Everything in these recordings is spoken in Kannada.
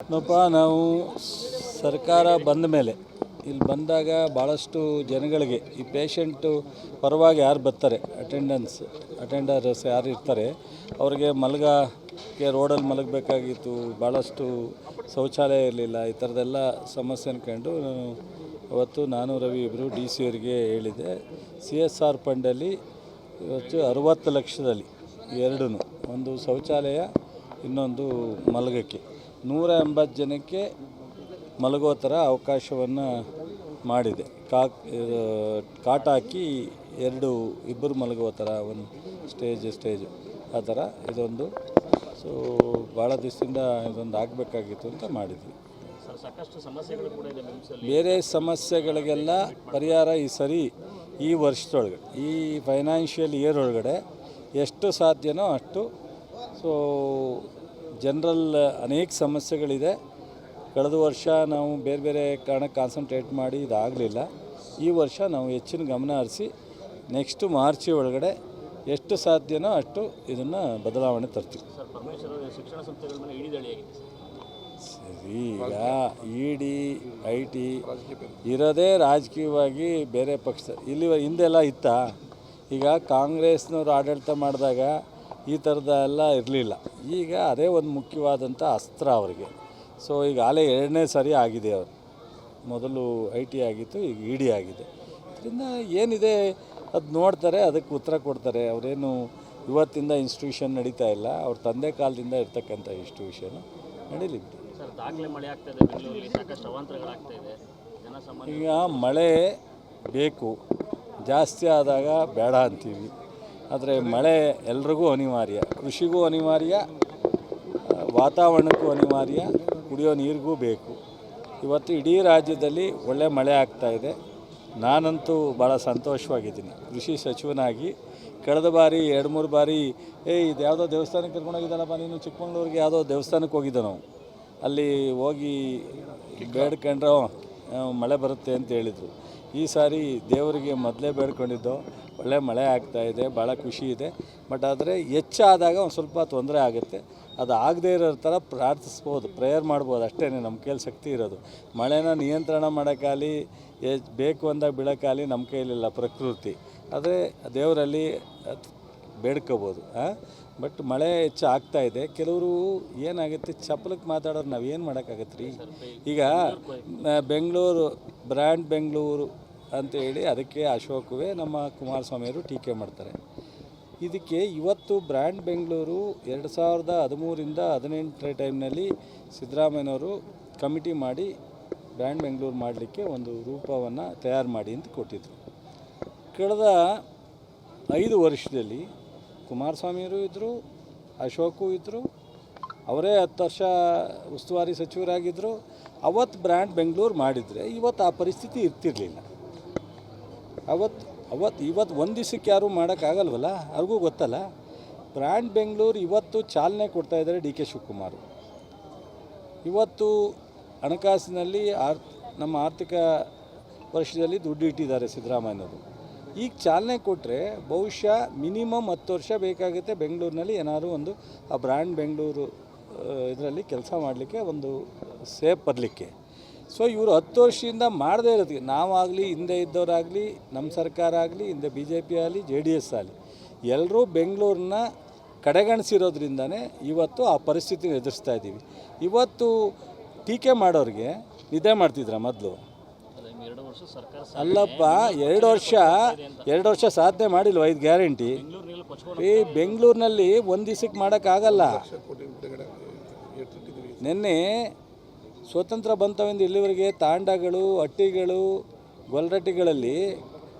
ನೋಡಪ್ಪ, ನಾವು ಸರ್ಕಾರ ಬಂದ ಮೇಲೆ, ಇಲ್ಲಿ ಬಂದಾಗ ಭಾಳಷ್ಟು ಜನಗಳಿಗೆ, ಈ ಪೇಷಂಟು ಪರವಾಗಿ ಯಾರು ಬರ್ತಾರೆ ಅಟೆಂಡೆನ್ಸ್ ಅಟೆಂಡರ್ಸ್ ಯಾರು ಇರ್ತಾರೆ, ಅವ್ರಿಗೆ ಮಲಗಕ್ಕೆ ರೋಡಲ್ಲಿ ಮಲಗಬೇಕಾಗಿತ್ತು ಭಾಳಷ್ಟು ಶೌಚಾಲಯ ಇರಲಿಲ್ಲ, ಈ ಥರದ್ದೆಲ್ಲ ಸಮಸ್ಯೆ ಅನ್ಕೊಂಡು ಅವತ್ತು ನಾನು, ರವಿ ಇಬ್ಬರು ಡಿ ಸಿ ಅವರಿಗೆ ಹೇಳಿದೆ ಸಿ ಎಸ್ ಆರ್ ಫಂಡಲ್ಲಿ ಇವತ್ತು ಅರುವತ್ತು ಲಕ್ಷದಲ್ಲಿ ಎರಡೂ ಒಂದು ಶೌಚಾಲಯ, ಇನ್ನೊಂದು ಮಲಗಕ್ಕೆ. ನೂರ ಎಂಬತ್ತು ಜನಕ್ಕೆ ಮಲಗೋ ಥರ ಅವಕಾಶವನ್ನು ಮಾಡಿದೆ. ಕಾಕ್ ಕಾಟ್ ಹಾಕಿ ಎರಡು ಇಬ್ಬರು ಮಲಗುವ ಥರ ಒಂದು ಸ್ಟೇಜ್ ಸ್ಟೇಜು ಆ ಥರ ಇದೊಂದು. ಸೊ ಭಾಳ ದಿವಸದಿಂದ ಇದೊಂದು ಆಗಬೇಕಾಗಿತ್ತು ಅಂತ ಮಾಡಿದ್ವಿ. ಬೇರೆ ಸಮಸ್ಯೆಗಳಿಗೆಲ್ಲ ಪರಿಹಾರ ಈ ಸರಿ ಈ ವರ್ಷದೊಳಗೆ ಈ ಫೈನಾನ್ಷಿಯಲ್ ಇಯರ್ ಒಳಗಡೆ ಎಷ್ಟು ಸಾಧ್ಯನೋ ಅಷ್ಟು. ಸೊ ಜನರಲ್ ಅನೇಕ ಸಮಸ್ಯೆಗಳಿದೆ. ಕಳೆದ ವರ್ಷ ನಾವು ಬೇರೆ ಬೇರೆ ಕಾರಣಕ್ಕೆ ಕಾನ್ಸಂಟ್ರೇಟ್ ಮಾಡಿ ಇದಾಗಲಿಲ್ಲ. ಈ ವರ್ಷ ನಾವು ಹೆಚ್ಚಿನ ಗಮನ ಹರಿಸಿ ನೆಕ್ಸ್ಟ್ ಮಾರ್ಚ್ ಒಳಗಡೆ ಎಷ್ಟು ಸಾಧ್ಯನೋ ಅಷ್ಟು ಇದನ್ನು ಬದಲಾವಣೆ ತರ್ತೀವಿ. ಸರ್ ಪರಮೇಶ್ವರ್ ಅವರು ಶಿಕ್ಷಣ ಸಂಸ್ಥೆಗಳ ಮೇಲೆ ಇಡಿದಾಳಿಯಾಗಿದೆ ಸರ್ ಸರಿ ಈಗ ಇ ಡಿ ಐ ಟಿ ಇರೋದೇ ರಾಜಕೀಯವಾಗಿ ಬೇರೆ ಪಕ್ಷ. ಇಲ್ಲಿ ಹಿಂದೆಲ್ಲ ಇತ್ತಾ? ಈಗ ಕಾಂಗ್ರೆಸ್ನವ್ರು ಆಡಳಿತ ಮಾಡಿದಾಗ ಈ ಥರದ ಎಲ್ಲ ಇರಲಿಲ್ಲ. ಈಗ ಅದೇ ಒಂದು ಮುಖ್ಯವಾದಂಥ ಅಸ್ತ್ರ ಅವರಿಗೆ. ಸೊ ಈಗ ಆಲೇ ಎರಡನೇ ಸರಿ ಆಗಿದೆ ಅವರು. ಮೊದಲು ಐ ಟಿ ಆಗಿತ್ತು ಈಗ ಇ ಡಿ ಆಗಿದೆ. ಇದರಿಂದ ಏನಿದೆ ಅದು ನೋಡ್ತಾರೆ ಅದಕ್ಕೆ ಉತ್ತರ ಕೊಡ್ತಾರೆ. ಅವರೇನು ಇವತ್ತಿಂದ ಇನ್ಸ್ಟಿಟ್ಯೂಷನ್ ನಡೀತಾ ಇಲ್ಲ. ಅವ್ರ ತಂದೆ ಕಾಲದಿಂದ ಇರ್ತಕ್ಕಂಥ ಇನ್ಸ್ಟಿಟ್ಯೂಷನ್ ನಡೀಲಿ ಬಿಡಿ. ಸರ್ ದಾಖಲೆ ಮಳೆ ಆಗ್ತಾ ಬೆಂಗಳೂರಲ್ಲಿ ಸಾಕಷ್ಟು ಅವಾಂತರಗಳಾಗ್ತಾ ಇದೆ. ಜನಸಾಮಾನ್ಯ ಈಗ ಮಳೆ ಬೇಕು. ಜಾಸ್ತಿ ಆದಾಗ ಬೇಡ ಅಂತೀವಿ. ಆದರೆ ಮಳೆ ಎಲ್ರಿಗೂ ಅನಿವಾರ್ಯ. ಕೃಷಿಗೂ ಅನಿವಾರ್ಯ, ವಾತಾವರಣಕ್ಕೂ ಅನಿವಾರ್ಯ, ಕುಡಿಯೋ ನೀರಿಗೂ ಬೇಕು. ಇವತ್ತು ಇಡೀ ರಾಜ್ಯದಲ್ಲಿ ಒಳ್ಳೆ ಮಳೆ ಆಗ್ತಾ ಇದೆ. ನಾನಂತೂ ಭಾಳ ಸಂತೋಷವಾಗಿದ್ದೀನಿ. ಕೃಷಿ ಸಚಿವನಾಗಿ ಕಳೆದ ಬಾರಿ, ಎರಡು ಮೂರು ಬಾರಿ ಏ ಇದು ಯಾವುದೋ ದೇವಸ್ಥಾನಕ್ಕೆ ಕರ್ಕೊಂಡೋಗಿದ್ದಾನಪ್ಪ ನೀನು ಚಿಕ್ಕಮಂಗ್ಳೂರಿಗೆ ಯಾವುದೋ ದೇವಸ್ಥಾನಕ್ಕೆ ಹೋಗಿದ್ದೆ ನಾವು. ಅಲ್ಲಿ ಹೋಗಿ ಬೇಡ್ಕೊಂಡ್ರೆ ಮಳೆ ಬರುತ್ತೆ ಅಂತ ಹೇಳಿದರು. ಈ ಸಾರಿ ದೇವರಿಗೆ ಮೊದಲೇ ಬೇಡ್ಕೊಂಡಿದ್ದು ಒಳ್ಳೆ ಮಳೆ ಆಗ್ತಾ ಇದೆ, ಭಾಳ ಖುಷಿ ಇದೆ. ಬಟ್ ಆದರೆ ಹೆಚ್ಚಾದಾಗ ಒಂದು ಸ್ವಲ್ಪ ತೊಂದರೆ ಆಗುತ್ತೆ. ಅದು ಆಗದೇ ಇರೋ ಥರ ಪ್ರಾರ್ಥಿಸ್ಬೋದು, ಪ್ರೇಯರ್ ಮಾಡ್ಬೋದು ಅಷ್ಟೇ ನಮ್ಮ ಕೈಯಲ್ಲಿ ಶಕ್ತಿ ಇರೋದು. ಮಳೆನ ನಿಯಂತ್ರಣ ಮಾಡೋಕ್ಕಾಗಲಿ ಬೇಕು ಅಂದಾಗ ಬೀಳೋಕ್ಕಾಗಲಿ ನಮ್ಮ ಕೈಲಿಲ್ಲ ಪ್ರಕೃತಿ. ಆದರೆ ದೇವರಲ್ಲಿ ಬೇಡ್ಕೋಬೋದು ಬಟ್ ಮಳೆ ಹೆಚ್ಚು ಆಗ್ತಾ ಇದೆ. ಕೆಲವರು ಏನಾಗುತ್ತೆ ಚಪ್ಪಲಕ್ಕೆ ಮಾತಾಡೋರು ನಾವು ಏನು ಮಾಡೋಕ್ಕಾಗತ್ತೆ ರೀ ಈಗ ಬೆಂಗಳೂರು ಬ್ರ್ಯಾಂಡ್ ಬೆಂಗಳೂರು ಅಂತೇಳಿ ಅದಕ್ಕೆ ಅಶೋಕವೇ ನಮ್ಮ ಕುಮಾರಸ್ವಾಮಿಯವರು ಟೀಕೆ ಮಾಡ್ತಾರೆ. ಇದಕ್ಕೆ ಇವತ್ತು ಬ್ರ್ಯಾಂಡ್ ಬೆಂಗಳೂರು ಎರಡು ಸಾವಿರದ ಹದಿಮೂರಿಂದ ಹದಿನೆಂಟರ ಟೈಮ್ನಲ್ಲಿ ಸಿದ್ದರಾಮಯ್ಯನವರು ಕಮಿಟಿ ಮಾಡಿ ಬ್ರ್ಯಾಂಡ್ ಬೆಂಗಳೂರು ಮಾಡಲಿಕ್ಕೆ ಒಂದು ರೂಪವನ್ನು ತಯಾರು ಮಾಡಿ ಅಂತ ಕೊಟ್ಟಿದ್ರು. ಕಳೆದ ಐದು ವರ್ಷದಲ್ಲಿ ಕುಮಾರಸ್ವಾಮಿಯವರು ಇದ್ದರು, ಅಶೋಕು ಇದ್ದರು ಅವರೇ ಹತ್ತು ವರ್ಷ ಉಸ್ತುವಾರಿ ಸಚಿವರಾಗಿದ್ದರು ಅವತ್ತು ಬ್ರ್ಯಾಂಡ್ ಬೆಂಗಳೂರು ಮಾಡಿದರೆ ಇವತ್ತು ಆ ಪರಿಸ್ಥಿತಿ ಇರ್ತಿರಲಿಲ್ಲ. ಅವತ್ತು ಅವತ್ತು, ಇವತ್ತು ಒಂದು ದಿವಸಕ್ಕೆ ಯಾರೂ ಮಾಡೋಕ್ಕಾಗಲ್ವಲ್ಲ? ಅವ್ರಿಗೂ ಗೊತ್ತಲ್ಲ. ಬ್ರ್ಯಾಂಡ್ ಬೆಂಗಳೂರು ಇವತ್ತು ಚಾಲನೆ ಕೊಡ್ತಾ ಇದ್ದಾರೆ ಡಿ ಕೆ ಶಿವಕುಮಾರ್ ಇವತ್ತು ಹಣಕಾಸಿನಲ್ಲಿ ಆರ್, ನಮ್ಮ ಆರ್ಥಿಕ ವರ್ಷದಲ್ಲಿ ದುಡ್ಡು ಇಟ್ಟಿದ್ದಾರೆ ಸಿದ್ದರಾಮಯ್ಯನವರು. ಈಗ ಚಾಲನೆ ಕೊಟ್ಟರೆ ಬಹುಶಃ ಮಿನಿಮಮ್ ಹತ್ತು ವರ್ಷ ಬೇಕಾಗುತ್ತೆ ಬೆಂಗಳೂರಿನಲ್ಲಿ ಏನಾದರೂ ಒಂದು ಆ ಬ್ರ್ಯಾಂಡ್ ಬೆಂಗಳೂರು ಇದರಲ್ಲಿ ಕೆಲಸ ಮಾಡಲಿಕ್ಕೆ ಒಂದು ಸೇಫ್ ಬರಲಿಕ್ಕೆ. ಸೊ ಇವರು ಹತ್ತು ವರ್ಷದಿಂದ ಮಾಡದೇ ಇರೋದಕ್ಕೆ ನಾವಾಗಲಿ, ಹಿಂದೆ ಇದ್ದವರಾಗಲಿ, ನಮ್ಮ ಸರ್ಕಾರ ಆಗಲಿ, ಹಿಂದೆ ಬಿ ಜೆ ಪಿ ಆಗಲಿ ಜೆ ಡಿ ಎಸ್ ಆಗಲಿ, ಎಲ್ಲರೂ ಬೆಂಗಳೂರನ್ನ ಕಡೆಗಣಿಸಿರೋದ್ರಿಂದನೇ ಇವತ್ತು ಆ ಪರಿಸ್ಥಿತಿನ ಎದುರಿಸ್ತಾ ಇದ್ದೀವಿ. ಇವತ್ತು ಟೀಕೆ ಮಾಡೋರಿಗೆ ನಿದ್ದೆ ಮಾಡ್ತಿದ್ರ ಮೊದಲು? ಅಲ್ಲಪ್ಪ, ಎರಡು ವರ್ಷ ಎರಡು ವರ್ಷ ಸಾಧನೆ ಮಾಡಿಲ್ವ? ಇದು ಗ್ಯಾರಂಟಿ. ಈ ಬೆಂಗಳೂರಿನಲ್ಲಿ ಒಂದು ದಿವ್ಸಕ್ಕೆ ಮಾಡೋಕ್ಕಾಗಲ್ಲ. ನಿನ್ನೆ ಸ್ವತಂತ್ರ ಬಂತವೆಂದು ಇಲ್ಲಿವರೆಗೆ ತಾಂಡಗಳು ಹಟ್ಟಿಗಳು ಗೊಲ್ರಟ್ಟಿಗಳಲ್ಲಿ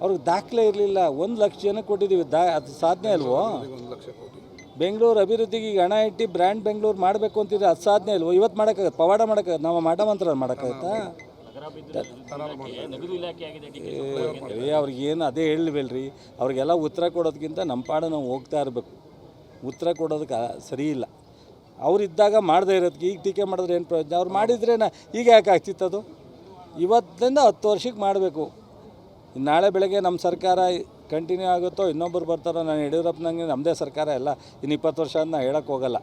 ಅವ್ರಿಗೆ ದಾಖಲೆ ಇರಲಿಲ್ಲ. ಒಂದು ಲಕ್ಷ ಜನ ಕೊಟ್ಟಿದ್ದೀವಿ ದಾ, ಅದು ಸಾಧನೆ ಅಲ್ವೋ? ಬೆಂಗಳೂರು ಅಭಿವೃದ್ಧಿಗೆ ಈಗ ಹಣ ಇಟ್ಟು ಬ್ರ್ಯಾಂಡ್ ಬೆಂಗಳೂರು ಮಾಡಬೇಕು ಅಂತಿದ್ರೆ ಅದು ಸಾಧನೆ ಅಲ್ವೋ? ಇವತ್ತು ಮಾಡೋಕ್ಕಾಗತ್ತೆ? ಪವಾಡ ಮಾಡೋಕ್ಕಾಗತ್ತೆ? ನಾವು ಮಾಡಮಂತ್ರ ಮಾಡೋಕ್ಕಾಗತ್ತಾ ನಗರಾಭಿವೃದ್ಧಿ ಇಲಾಖೆ ನಗದು ಇಲಾಖೆ ಆಗಿದೆ ಡಿ ಕೆ ಏ ಅವ್ರಿಗೇನು ಅದೇ ಹೇಳಬೇಡ್ರಿ. ಅವ್ರಿಗೆಲ್ಲ ಉತ್ತರ ಕೊಡೋದಕ್ಕಿಂತ ನಮ್ಮ ಪಾಡ ನಾವು ಹೋಗ್ತಾ ಇರಬೇಕು. ಉತ್ತರ ಕೊಡೋದಕ್ಕೆ ಸರಿ ಇಲ್ಲ. ಅವ್ರು ಇದ್ದಾಗ ಮಾಡದೇ ಇರೋದಕ್ಕೆ ಈಗ ಟೀಕೆ ಮಾಡಿದ್ರೆ ಏನು ಪ್ರಯೋಜನ? ಅವ್ರು ಮಾಡಿದ್ರೆ ಈಗ ಯಾಕೆ ಆಗ್ತಿತ್ತು ಅದು? ಇವತ್ತಿಂದ ಹತ್ತು ವರ್ಷಕ್ಕೆ ಮಾಡಬೇಕು. ನಾಳೆ ಬೆಳಗ್ಗೆ ನಮ್ಮ ಸರ್ಕಾರ ಕಂಟಿನ್ಯೂ ಆಗುತ್ತೋ ಇನ್ನೊಬ್ಬರು ಬರ್ತಾರೋ ನಾನು ಯಡಿಯೂರಪ್ಪನಂಗೆ ನಮ್ಮದೇ ಸರ್ಕಾರ ಎಲ್ಲ ಇನ್ನು ಇಪ್ಪತ್ತು ವರ್ಷ ಅಂತ ನಾನು ಹೇಳೋಕ್ಕೆ ಹೋಗಲ್ಲ.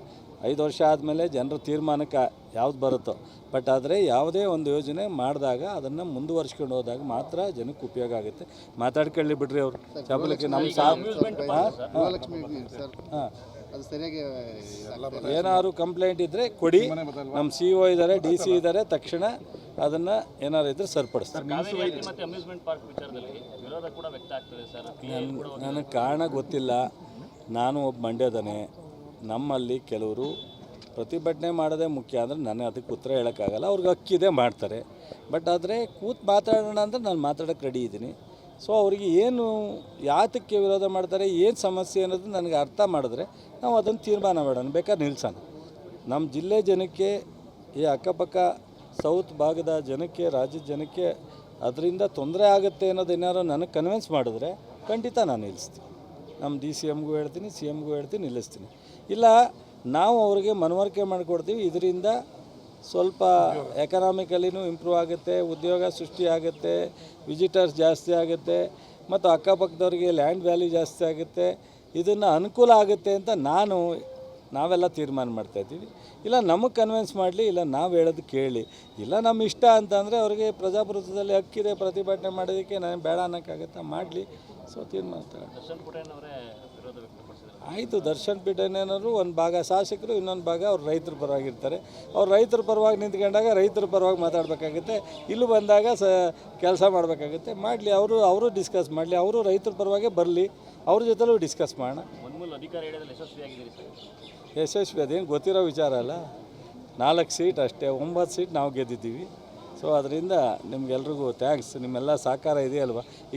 ಐದು ವರ್ಷ ಆದಮೇಲೆ ಜನರ ತೀರ್ಮಾನಕ್ಕೆ ಯಾವ್ದು ಬರುತ್ತೋ. ಬಟ್ ಆದರೆ ಯಾವುದೇ ಒಂದು ಯೋಜನೆ ಮಾಡಿದಾಗ ಅದನ್ನು ಮುಂದುವರ್ಸ್ಕೊಂಡು ಹೋದಾಗ ಮಾತ್ರ ಜನಕ್ಕೆ ಉಪಯೋಗ ಆಗುತ್ತೆ. ಮಾತಾಡ್ಕೊಳ್ಳಿ ಬಿಡ್ರಿ ಅವರು. ಚಪಲಕ್ಕೆ ನಮ್ಮ ಸಾ ಹಾಂ ಅದು ಸರಿಯಾಗಿ ಏನಾದ್ರು ಕಂಪ್ಲೇಂಟ್ ಇದ್ದರೆ ಕೊಡಿ. ನಮ್ಮ ಸಿ ಒ ಇದ್ದಾರೆ ಡಿ ಸಿ ಇದ್ದಾರೆ ತಕ್ಷಣ ಅದನ್ನು ಏನಾದ್ರು ಇದ್ರೆ ಸರಿಪಡಿಸ್ತಾರೆ. ಕಾವೇರಿ ಹಟ್ಟಿ ಮತ್ತೆ ಅಮ್ಯೂಸ್ಮೆಂಟ್ ಪಾರ್ಕ್ ವಿಚಾರದಲ್ಲಿ ವಿರೋಧ ಕೂಡ ವ್ಯಕ್ತ ಆಗ್ತದೆ ಸರ್. ನನಗೆ ಕಾರಣ ಗೊತ್ತಿಲ್ಲ. ನಾನು ಒಬ್ಬ ಮಂಡ್ಯದನೇ. ನಮ್ಮಲ್ಲಿ ಕೆಲವರು ಪ್ರತಿಭಟನೆ ಮಾಡೋದೇ ಮುಖ್ಯ ಅಂದರೆ ನಾನು ಅದಕ್ಕೆ ಉತ್ತರ ಹೇಳೋಕ್ಕಾಗಲ್ಲ. ಅವ್ರಿಗೆ ಹಕ್ಕಿದೆ ಮಾಡ್ತಾರೆ. ಬಟ್ ಆದರೆ ಕೂತ್ ಮಾತಾಡೋಣ ಅಂದರೆ ನಾನು ಮಾತಾಡೋಕ್ಕೆ ರೆಡಿ ಇದ್ದೀನಿ. ಸೊ ಅವರಿಗೆ ಏನು ಯಾತಕ್ಕೆ ವಿರೋಧ ಮಾಡ್ತಾರೆ, ಏನು ಸಮಸ್ಯೆ ಅನ್ನೋದು ನನಗೆ ಅರ್ಥ ಮಾಡಿದ್ರೆ ನಾವು ಅದನ್ನು ತೀರ್ಮಾನ ಮಾಡೋಣ. ಬೇಕಾದ್ರೆ ನಿಲ್ಸೋಣ. ನಮ್ಮ ಜಿಲ್ಲೆ ಜನಕ್ಕೆ, ಈ ಅಕ್ಕಪಕ್ಕ ಸೌತ್ ಭಾಗದ ಜನಕ್ಕೆ, ರಾಜ್ಯದ ಜನಕ್ಕೆ ಅದರಿಂದ ತೊಂದರೆ ಆಗುತ್ತೆ ಅನ್ನೋದೇನಾದ್ರು ನನಗೆ ಕನ್ವಿನ್ಸ್ ಮಾಡಿದ್ರೆ ಖಂಡಿತ ನಾನು ನಿಲ್ಲಿಸ್ತೀನಿ. ನಮ್ಮ ಡಿ ಸಿ ಎಮ್ಗೂ ಹೇಳ್ತೀನಿ, ಸಿ ಎಮ್ಗೂ ಹೇಳ್ತೀನಿ, ನಿಲ್ಲಿಸ್ತೀನಿ. ಇಲ್ಲ, ನಾವು ಅವರಿಗೆ ಮನವರಿಕೆ ಮಾಡಿಕೊಡ್ತೀವಿ. ಇದರಿಂದ ಸ್ವಲ್ಪ ಎಕನಾಮಿಕಲಿನೂ ಇಂಪ್ರೂವ್ ಆಗುತ್ತೆ, ಉದ್ಯೋಗ ಸೃಷ್ಟಿ ಆಗುತ್ತೆ ವಿಸಿಟರ್ಸ್ ಜಾಸ್ತಿ ಆಗುತ್ತೆ, ಮತ್ತು ಅಕ್ಕಪಕ್ಕದವ್ರಿಗೆ ಲ್ಯಾಂಡ್ ವ್ಯಾಲ್ಯೂ ಜಾಸ್ತಿ ಆಗುತ್ತೆ. ಇದನ್ನು ಅನುಕೂಲ ಆಗುತ್ತೆ ಅಂತ ನಾನು, ನಾವೆಲ್ಲ ತೀರ್ಮಾನ ಮಾಡ್ತಾಯಿದ್ದೀವಿ ಇಲ್ಲ, ನಮಗೆ ಕನ್ವಿನ್ಸ್ ಮಾಡಲಿ, ಇಲ್ಲ, ನಾವು ಹೇಳೋದು ಕೇಳಿ. ಇಲ್ಲ ನಮ್ಮ ಇಷ್ಟ ಅಂತಂದರೆ ಅವರಿಗೆ ಪ್ರಜಾಪ್ರಭುತ್ವದಲ್ಲಿ ಹಕ್ಕಿದೆ, ಪ್ರತಿಭಟನೆ ಮಾಡೋದಕ್ಕೆ ನಾನು ಬೇಡ ಅನ್ನೋಕ್ಕಾಗತ್ತಾ ಮಾಡಲಿ. ಸೊ ತೀರ್ಮಾನ ಆಯಿತು ದರ್ಶನ್ ಪೀಠನೇನಾದ್ರು ಒಂದು ಭಾಗ ಶಾಸಕರು ಇನ್ನೊಂದು ಭಾಗ ಅವ್ರು ರೈತರ ಪರವಾಗಿರ್ತಾರೆ. ಅವ್ರು ರೈತರ ಪರವಾಗಿ ನಿಂತ್ಕೊಂಡಾಗ ರೈತರ ಪರವಾಗಿ ಮಾತಾಡಬೇಕಾಗುತ್ತೆ. ಇಲ್ಲಿ ಬಂದಾಗ ಸ ಕೆಲಸ ಮಾಡಬೇಕಾಗುತ್ತೆ. ಮಾಡಲಿ ಅವರು ಅವರು ಡಿಸ್ಕಸ್ ಮಾಡಲಿ ಅವರು ರೈತರ ಪರವಾಗೇ ಬರಲಿ ಅವ್ರ ಜೊತೆಲೂ ಡಿಸ್ಕಸ್ ಮಾಡೋಣ. ಯಶಸ್ವಿ ಅದೇನು ಗೊತ್ತಿರೋ ವಿಚಾರ ಅಲ್ಲ. ನಾಲ್ಕು ಸೀಟ್ ಅಷ್ಟೇ ಒಂಬತ್ತು ಸೀಟ್ ನಾವು ಗೆದ್ದಿದ್ದೀವಿ. ಸೊ ಅದರಿಂದ ನಿಮ್ಗೆಲ್ರಿಗೂ ಥ್ಯಾಂಕ್ಸ್ ನಿಮ್ಮೆಲ್ಲ ಸಹಕಾರ ಇದೆಯಲ್ವ?